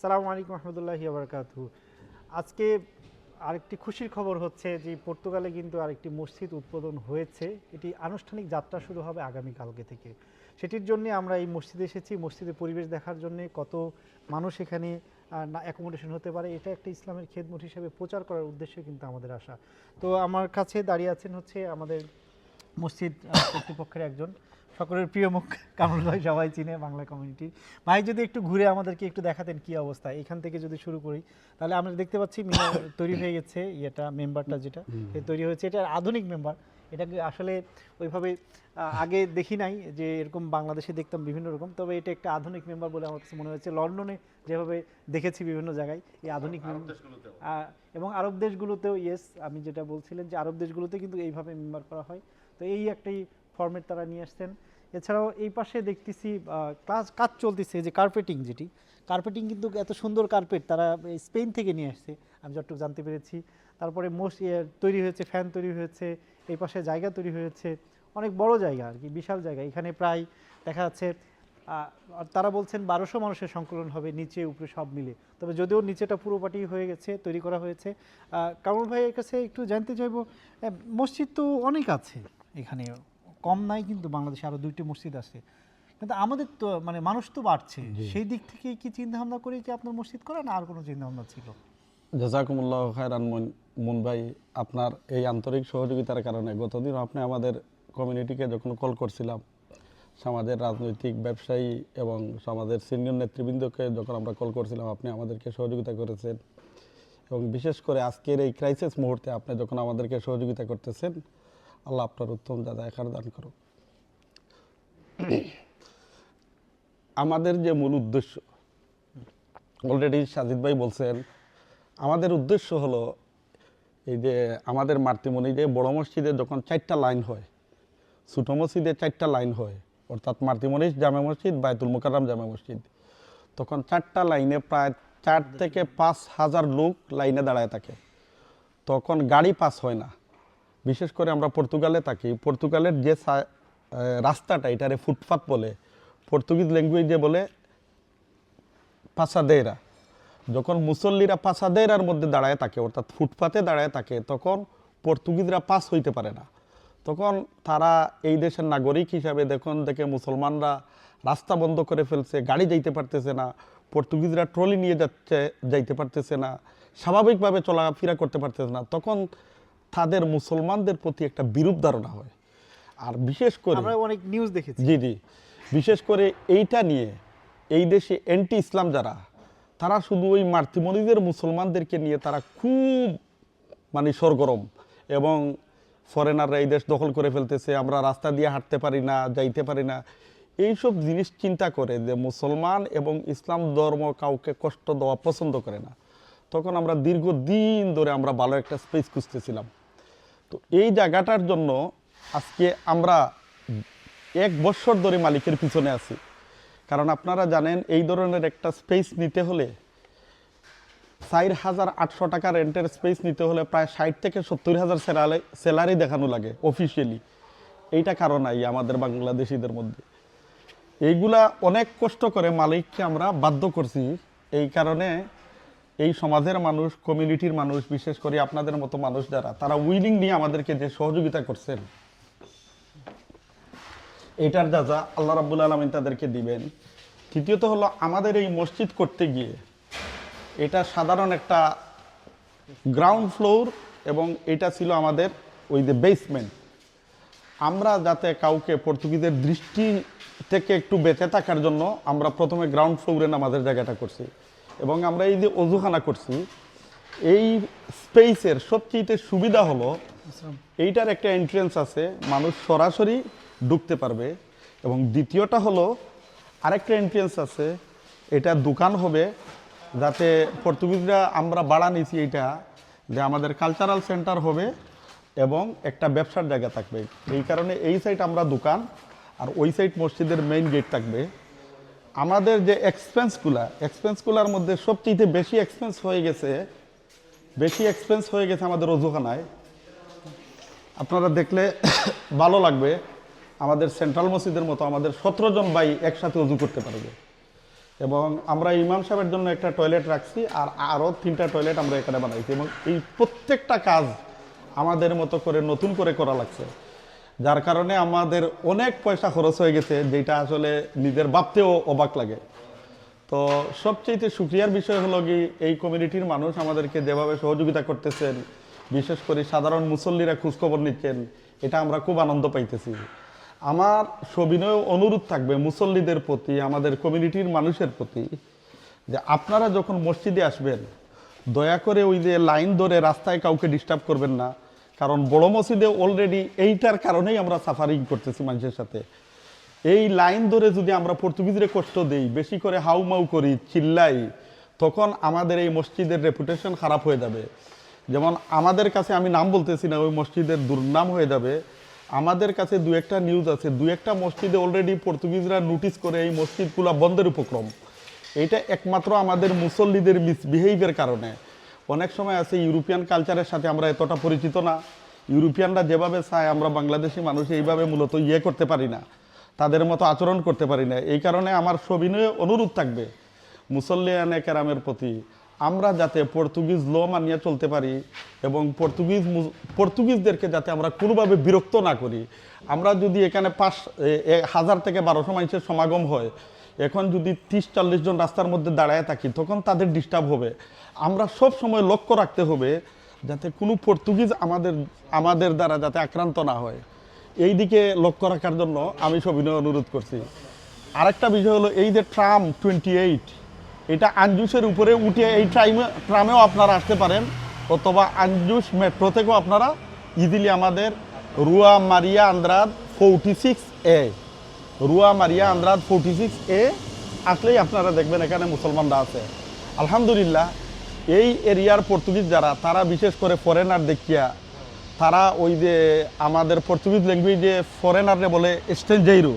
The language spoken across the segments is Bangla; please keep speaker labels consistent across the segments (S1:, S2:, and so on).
S1: সালামু আলাইকুম রহমতুল্লাহি আবরকাতু আজকে আরেকটি খুশির খবর হচ্ছে যে পর্তুগালে কিন্তু আরেকটি মসজিদ উদ্বোধন হয়েছে। এটি আনুষ্ঠানিক যাত্রা শুরু হবে আগামী কালকে থেকে। সেটির জন্য আমরা এই মসজিদে এসেছি। মসজিদের পরিবেশ দেখার জন্য কত মানুষ এখানে অ্যাকোমোডেশন হতে পারে, এটা একটা ইসলামের খেদমত হিসেবে প্রচার করার উদ্দেশ্যে কিন্তু আমাদের আসা। তো আমার কাছে দাঁড়িয়ে আছেন হচ্ছে আমাদের মসজিদ কর্তৃপক্ষের একজন। সকলের প্রিয় মুখ কামরুল ভাই সবাই চিনে বাংলা কমিউনিটি ভাই যদি একটু ঘুরে আমাদেরকে একটু দেখাতেন কি অবস্থা? এখান থেকে যদি শুরু করি তাহলে আমরা দেখতে পাচ্ছি তৈরি হয়ে গেছে ইয়েটা মেম্বারটা যেটা তৈরি হয়েছে। এটা আধুনিক মেম্বার এটাকে আসলে ওইভাবে আগে দেখি নাই যে এরকম বাংলাদেশে দেখতাম বিভিন্ন রকম তবে এটা একটা আধুনিক মেম্বার বলে আমার কাছে মনে হয়েছে। লন্ডনে যেভাবে দেখেছি বিভিন্ন জায়গায় এই আধুনিক এবং আরব দেশগুলোতেও ইয়েস আমি যেটা বলছিলেন যে আরব দেশগুলোতে কিন্তু এইভাবে মেম্বার করা হয়। তো এই একটাই ফর্মেট তারা নিয়ে আসছেন। এছাড়াও এই পাশে দেখতেছি ক্লাস কাজ চলতেছে যে কার্পেটিং যেটি। কার্পেটিং কিন্তু এত সুন্দর কার্পেট তারা স্পেন থেকে নিয়ে আসছে আমি যতটুকু জানতে পেরেছি। তারপরে মোস্ট তৈরি হয়েছে ফ্যান তৈরি হয়েছে এই পাশে জায়গা তৈরি হয়েছে। অনেক বড় জায়গা আর কি বিশাল জায়গা। এখানে প্রায় দেখা যাচ্ছে তারা বলছেন বারোশো মানুষের সংকলন হবে নিচে উপরে সব মিলে। তবে যদিও নিচেটা পুরোপাটি হয়ে গেছে তৈরি করা হয়েছে। আহ, কামরুল ভাইয়ের কাছে একটু জানতে চাইব মসজিদ তো অনেক আছে এখানে কম নাই কিন্তু বাংলাদেশে আরও দুইটি মসজিদ আছে। কিন্তু আমাদের তো মানে মানুষ তো বাড়ছে। সেই দিক থেকে কি চিন্তা ভাবনা করে কি আপনার মসজিদ করা না আর কোনো চিন্তা ভাবনা ছিল?
S2: জাজাকুমুল্লাহ খায়রান মুন ভাই আপনার এই আন্তরিক সহযোগিতার কারণে গতদিন আপনি আমাদের কমিউনিটিকে যখন কল করছিলাম সমাজের রাজনৈতিক ব্যবসায়ী এবং সমাজের সিনিয়র নেতৃবৃন্দকে যখন আমরা কল করছিলাম আপনি আমাদেরকে সহযোগিতা করেছেন। এবং বিশেষ করে আজকের এই ক্রাইসিস মুহূর্তে আপনি যখন আমাদেরকে সহযোগিতা করতেছেন আল্লাহ আপনার উত্তম দাদা এখানে দান করুন আমাদের যে মূল উদ্দেশ্য অলরেডি সাজিদ ভাই বলছেন, আমাদের উদ্দেশ্য হলো এই যে আমাদের মাতৃমণি যে বড় মসজিদে যখন চারটা লাইন হয়, ছোটো মসজিদে চারটা লাইন হয়, অর্থাৎ মাতৃমণি জামে মসজিদ বায়তুল মুকাররম জামে মসজিদ, তখন চারটা লাইনে প্রায় চার থেকে পাঁচ হাজার লোক লাইনে দাঁড়ায় থাকে। তখন গাড়ি পাস হয় না। বিশেষ করে আমরা পর্তুগালে থাকি। পর্তুগালের যে রাস্তাটা, এটারে ফুটপাথ বলে, পর্তুগিজ ল্যাঙ্গুয়েজে বলে পাসাদেরা যখন মুসল্লিরা পাসাদেরার মধ্যে দাঁড়ায় থাকে, অর্থাৎ ফুটপাতে দাঁড়ায় থাকে, তখন পর্তুগিজরা পাস হইতে পারে না। তখন তারা এই দেশের নাগরিক হিসাবে দেখুন, দেখে মুসলমানরা রাস্তা বন্ধ করে ফেলছে, গাড়ি যাইতে পারতেছে না, পর্তুগিজরা ট্রলি নিয়ে যাচ্ছে, যাইতে পারতেছে না, স্বাভাবিকভাবে চলাফেরা করতে পারতেছে না। তখন তাদের মুসলমানদের প্রতি একটা বিরূপ ধারণা হয়। আর বিশেষ করে
S1: আমরা অনেক নিউজ দেখেছি।
S2: জি জি। বিশেষ করে এইটা নিয়ে এই দেশে অ্যান্টি ইসলাম যারা তারা শুধু ওই মাতৃমণিদের মুসলমানদেরকে নিয়ে তারা খুব মানে সরগরম এবং ফরেনাররা এই দেশ দখল করে ফেলতেছে আমরা রাস্তা দিয়ে হাঁটতে পারি না যাইতে পারি না। এইসব জিনিস চিন্তা করে যে মুসলমান এবং ইসলাম ধর্ম কাউকে কষ্ট দেওয়া পছন্দ করে না। তখন আমরা দীর্ঘদিন ধরে আমরা ভালো একটা স্পেস খুঁজতেছিলাম। তো এই জায়গাটার জন্য আজকে আমরা এক বছর ধরে মালিকের পিছনে আছি। কারণ আপনারা জানেন, এই ধরনের একটা স্পেস নিতে হলে চার হাজার আটশো টাকা রেন্টের স্পেস নিতে হলে প্রায় ষাট থেকে সত্তর হাজার স্যালারি স্যালারি দেখানো লাগে অফিসিয়ালি এইটা কারণ নাই আমাদের বাংলাদেশিদের মধ্যে। এইগুলা অনেক কষ্ট করে মালিককে আমরা বাধ্য করছি। এই কারণে এই সমাজের মানুষ কমিউনিটির মানুষ, বিশেষ করে আপনাদের মতো মানুষ যারা, তারা উইলিং নিয়ে আমাদেরকে যে সহযোগিতা করছেন, এটার যা আল্লাহ রাব্বুল আলমিন তাদেরকে দিবেন। তৃতীয়ত হলো আমাদের এই মসজিদ করতে গিয়ে, এটা সাধারণ একটা গ্রাউন্ড ফ্লোর এবং এটা ছিল আমাদের ওই যে বেসমেন্ট আমরা যাতে কাউকে পর্তুগিজের দৃষ্টি থেকে একটু বেঁচে থাকার জন্য আমরা প্রথমে গ্রাউন্ড ফ্লোরে নামাজের জায়গাটা করছি। এবং আমরা এই যে অজুখানা করছি এই স্পেসের সবচেয়ে সুবিধা হলো এইটার একটা এন্ট্রেন্স আছে মানুষ সরাসরি ঢুকতে পারবে। এবং দ্বিতীয়টা হলো আরেকটা এন্ট্রেন্স আছে এটা দোকান হবে যাতে পর্তুগিজরা আমরা বাড়া নিছি এইটা যে আমাদের কালচারাল সেন্টার হবে এবং একটা ব্যবসার জায়গা থাকবে। এই কারণে এই সাইড আমরা দোকান আর ওই সাইড মসজিদের মেইন গেট থাকবে। আমাদের যে এক্সপেন্সগুলা এক্সপেন্সগুলার মধ্যে সবচেয়ে বেশি এক্সপেন্স হয়ে গেছে, বেশি এক্সপেন্স হয়ে গেছে আমাদের অজুখানায় আপনারা দেখলে ভালো লাগবে, আমাদের সেন্ট্রাল মসজিদের মতো আমাদের সতেরো জন ভাই একসাথে অজু করতে পারবে। এবং আমরা ইমাম সাহেবের জন্য একটা টয়লেট রাখছি, আর আরও তিনটা টয়লেট আমরা এখানে বানাইছি। এবং এই প্রত্যেকটা কাজ আমাদের মতো করে নতুন করে করা লাগছে। যার কারণে আমাদের অনেক পয়সা খরচ হয়ে গেছে, যেটা আসলে নিজের ভাবতেও অবাক লাগে। তো সবচেয়ে সুক্রিয়ার বিষয় হলো কি এই কমিউনিটির মানুষ আমাদেরকে যেভাবে সহযোগিতা করতেছেন, বিশেষ করে সাধারণ মুসল্লিরা খোঁজখবর নিচ্ছেন, এটা আমরা খুব আনন্দ পাইতেছি। আমার সবিনয় অনুরোধ থাকবে মুসল্লিদের প্রতি, আমাদের কমিউনিটির মানুষের প্রতি, যে আপনারা যখন মসজিদে আসবেন, দয়া করে ওই যে লাইন ধরে রাস্তায় কাউকে ডিস্টার্ব করবেন না। কারণ বড় মসজিদে অলরেডি এইটার কারণেই আমরা সাফারিং করতেছি মানুষের সাথে। এই লাইন ধরে যদি আমরা পর্তুগিজরে কষ্ট দেই, বেশি করে হাউমাউ করি, চিল্লাই, তখন আমাদের এই মসজিদের রেপুটেশন খারাপ হয়ে যাবে। যেমন আমাদের কাছে আমি নাম বলতেছি না, ওই মসজিদের দুর্নাম হয়ে যাবে। আমাদের কাছে দু একটা নিউজ আছে, দু একটা মসজিদে অলরেডি পর্তুগিজরা নোটিশ করে এই মসজিদগুলো বন্ধের উপক্রম। এটা একমাত্র আমাদের মুসল্লিদের মিসবিহেভিয়ার কারণে। অনেক সময় আছে ইউরোপিয়ান কালচারের সাথে আমরা এতটা পরিচিত না। ইউরোপিয়ানরা যেভাবে চায়, আমরা বাংলাদেশি মানুষ এইভাবে মূলত ইয়ে করতে পারি না। তাদের মতো আচরণ করতে পারি না। এই কারণে আমার সবিনয় অনুরোধ থাকবে, মুসল্লিয়ানে কেরামের প্রতি, আমরা যাতে পর্তুগিজ ল মানিয়ে চলতে পারি এবং পর্তুগিজ পর্তুগিজদেরকে যাতে আমরা কোনোভাবে বিরক্ত না করি। আমরা যদি এখানে পাঁচ হাজার থেকে বারোশো মানুষের সমাগম হয় এখন যদি তিরিশ, চল্লিশ জন রাস্তার মধ্যে দাঁড়ায় থাকি, তখন তাদের ডিস্টার্ব হবে। আমরা সব সময় লক্ষ্য রাখতে হবে যাতে কোনো পর্তুগিজ আমাদের আমাদের দ্বারা যাতে আক্রান্ত না হয়। এই দিকে লক্ষ্য রাখার জন্য আমি সবিনয় অনুরোধ করছি। আরেকটা বিষয় হলো এই যে ট্রাম টোয়েন্টি এইট, এটা আঞ্জুসের উপরে উঠে এই ট্রাইমে ট্রামেও আপনারা আসতে পারেন, অথবা আঞ্জুস মেট্রো থেকেও আপনারা ইজিলি আমাদের Rua Maria Andrade forty six A Rua Maria Andrade forty six A আসলেই আপনারা দেখবেন এখানে মুসলমানরা আছে। আলহামদুলিল্লাহ, এই এরিয়ার পর্তুগিজ যারা, তারা বিশেষ করে ফরেনার দেখিয়া, তারা ওই যে আমাদের পর্তুগিজ ল্যাঙ্গুয়েজে ফরেনারে বলে স্টেঞ্জেইরো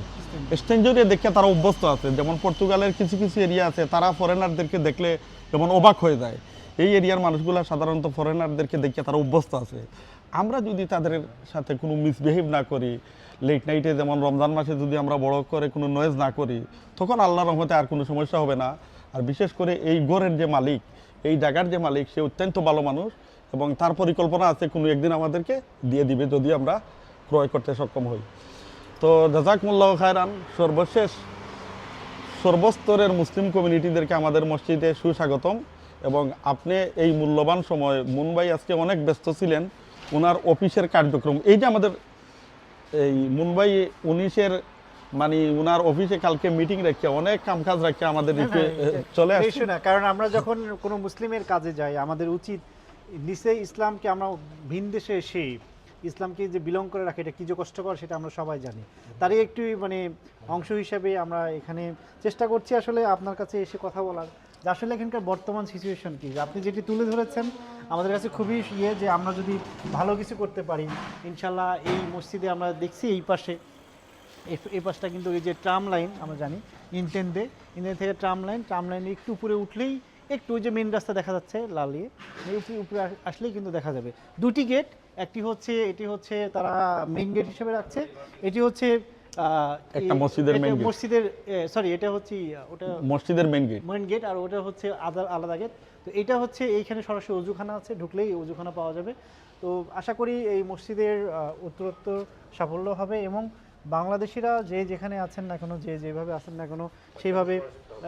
S2: স্টেঞ্জেরিয়া দেখে তারা অভ্যস্ত আছে। যেমন পর্তুগালের কিছু কিছু এরিয়া আছে, তারা ফরেনারদেরকে দেখলে যেমন অবাক হয়ে যায়। এই এরিয়ার মানুষগুলো সাধারণত ফরেনারদেরকে দেখে তারা অভ্যস্ত আছে। আমরা যদি তাদের সাথে কোনো মিসবিহেভ না করি লেট নাইটে যেমন রমজান মাসে যদি আমরা বড় করে কোনো নয়েজ না করি, তখন আল্লাহ রহমতে আর কোনো সমস্যা হবে না। আর বিশেষ করে এই গোরের যে মালিক, এই জায়গার যে মালিক, সে অত্যন্ত ভালো মানুষ এবং তার পরিকল্পনা আছে কোনো একদিন আমাদেরকে দিয়ে দিবে যদি আমরা ক্রয় করতে সক্ষম হই। তো জাজাকমুল্লাহ খায়রান, সর্বশেষ সর্বস্তরের মুসলিম কমিউনিটিদেরকে আমাদের মসজিদে সুস্বাগতম এবং আপনি এই মূল্যবান সময়, মুম্বাই আজকে অনেক ব্যস্ত ছিলেন ওনার অফিসের কার্যক্রম, এই যে আমাদের এই মুম্বাই উনিশের মানে ওনার অফিসে কালকে মিটিং রেখে অনেক কামকাজ রেখে আমাদের দিকে চলে আসছে।
S1: না কারণ আমরা যখন কোনো মুসলিমের কাজে যাই আমাদের উচিত নিচে ইসলামকে আমরা ভিন দেশে এসে ইসলামকে যে বিলং করে রাখে এটা কি যে কষ্টকর সেটা আমরা সবাই জানি। তারই একটু মানে অংশ হিসাবে আমরা এখানে চেষ্টা করছি আসলে আপনার কাছে এসে কথা বলার। আসলে এখানকার বর্তমান সিচুয়েশন কি? আপনি যেটি তুলে ধরেছেন, আমাদের কাছে খুবই ইয়ে যে আমরা যদি ভালো কিছু করতে পারি, ইনশাল্লাহ এই মসজিদে আমরা দেখছি এই পাশে এই- পাশটা কিন্তু এই যে ট্রাম লাইন আমরা জানি ইনটেনদে ইনটেন থেকে ট্রাম লাইন ট্রাম লাইন একটু উপরে উঠলেই একটু ওই যে মেন রাস্তা দেখা যাচ্ছে লালিয়ে উপরে উপরে আস- আসলেই কিন্তু দেখা যাবে। দুটি গেট একটি হচ্ছে, এটি হচ্ছে তারা মেইন গেট হিসেবে রাখছে, এটি হচ্ছে
S2: একটা মসজিদের main gate।
S1: মসজিদের সরি এটা হচ্ছে ওটা
S2: মসজিদের মেন গেট
S1: মেইন গেট আর ওটা হচ্ছে আলাদা গেট তো এটা হচ্ছে এইখানে সরাসরি অজুখানা আছে ঢুকলেই অজুখানা পাওয়া যাবে। তো আশা করি এই মসজিদের উত্তরোত্তর সাফল্য হবে এবং বাংলাদেশিরা যে যেখানে আছেন না কেন যে যেভাবে আছেন না কেন সেইভাবে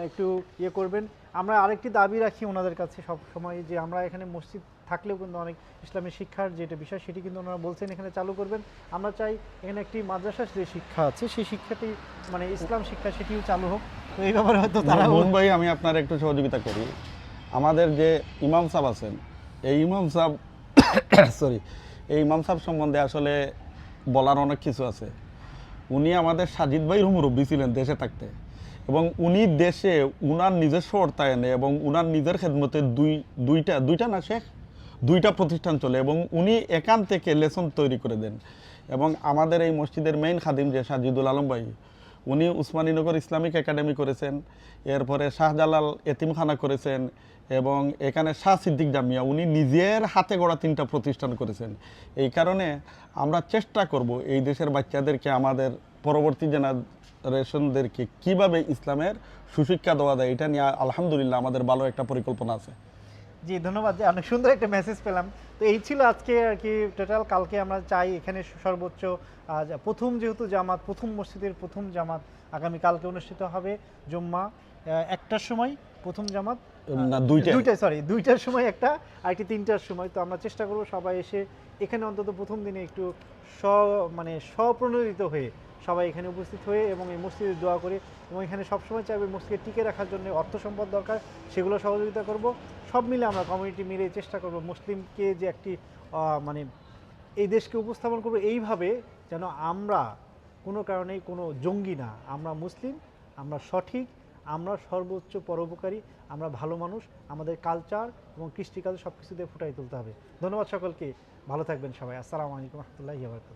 S1: একটু ইয়ে করবেন। আমরা আরেকটি দাবি রাখি ওনাদের কাছে সব সময় যে আমরা এখানে মসজিদ থাকলেও কিন্তু অনেক ইসলামী শিক্ষার যেটা বিষয় সেটি কিন্তু ওনারা বলছেন এখানে চালু করবেন। আমরা চাই এখানে একটি মাদ্রাসার যে শিক্ষা আছে সেই শিক্ষাটি মানে ইসলাম শিক্ষা সেটিও চালু হোক। তো এই ব্যাপারে হয়তো তারা
S2: মুম্বাই আমি আপনার একটু সহযোগিতা করি। আমাদের যে ইমাম সাহেব আছেন এই ইমাম সাহেব সরি এই ইমাম সাহেব সম্বন্ধে আসলে বলার অনেক কিছু আছে। উনি আমাদের সাজিদ ভাই মুরব্বী ছিলেন দেশে থাকতে। এবং উনি দেশে উনার নিজস্ব অর্থায়নে এবং উনার নিজের খেদমতে দুই দুইটা দুইটা না শেখ? দুইটা প্রতিষ্ঠান চলে এবং উনি এখান থেকে লেসন তৈরি করে দেন। এবং আমাদের এই মসজিদের মেইন খাদিম যে সাজিদুল আলম ভাই, উনি উসমানীনগর ইসলামিক একাডেমি করেছেন, এরপরে শাহজালাল এতিমখানা করেছেন এবং এখানে শাহ সিদ্দিক জামিয়া, উনি নিজের হাতে গড়া তিনটা প্রতিষ্ঠান করেছেন। এই কারণে আমরা চেষ্টা করব এই দেশের বাচ্চাদেরকে, আমাদের পরবর্তী জেনারেশনদেরকে কীভাবে ইসলামের সুশিক্ষা দেওয়া যায়, এটা নিয়ে আলহামদুলিল্লাহ আমাদের ভালো একটা পরিকল্পনা আছে।
S1: জি, ধন্যবাদ। অনেক সুন্দর একটা মেসেজ পেলাম। তো এই ছিল আজকে আর কি টোটাল কালকে আমরা চাই এখানে সর্বোচ্চ প্রথম যেহেতু জামাত, প্রথম মসজিদের প্রথম জামাত আগামী কালকে অনুষ্ঠিত হবে জুম্মা একটার সময় প্রথম জামাত
S2: দুইটা
S1: সরি দুইটার সময় একটা আর একটি তিনটার সময়। তো আমরা চেষ্টা করব সবাই এসে এখানে অন্তত প্রথম দিনে একটু স্ব মানে স্বপ্রণোদিত হয়ে সবাই এখানে উপস্থিত হয়ে এবং এই মসজিদে দোয়া করে এবং এখানে সবসময় চাইবে মসজিদে টিকে রাখার জন্য অর্থ সম্পদ দরকার সেগুলো সহযোগিতা করব। সব মিলে আমরা কমিউনিটি মিলে চেষ্টা করব মুসলিমকে যে একটি মানে এই দেশকে উপস্থাপন করব। এইভাবে যেন আমরা কোনো কারণেই কোনো জঙ্গি না। আমরা মুসলিম, আমরা সঠিক, আমরা সর্বোচ্চ পরোপকারী, আমরা ভালো মানুষ, আমাদের কালচার এবং কৃষ্টিকাল সব কিছুতে ফুটাই তুলতে হবে। ধন্যবাদ সকলকে। ভালো থাকবেন সবাই। আসসালামু আলাইকুম রহমতুল্লাহি
S2: আলাইকুম।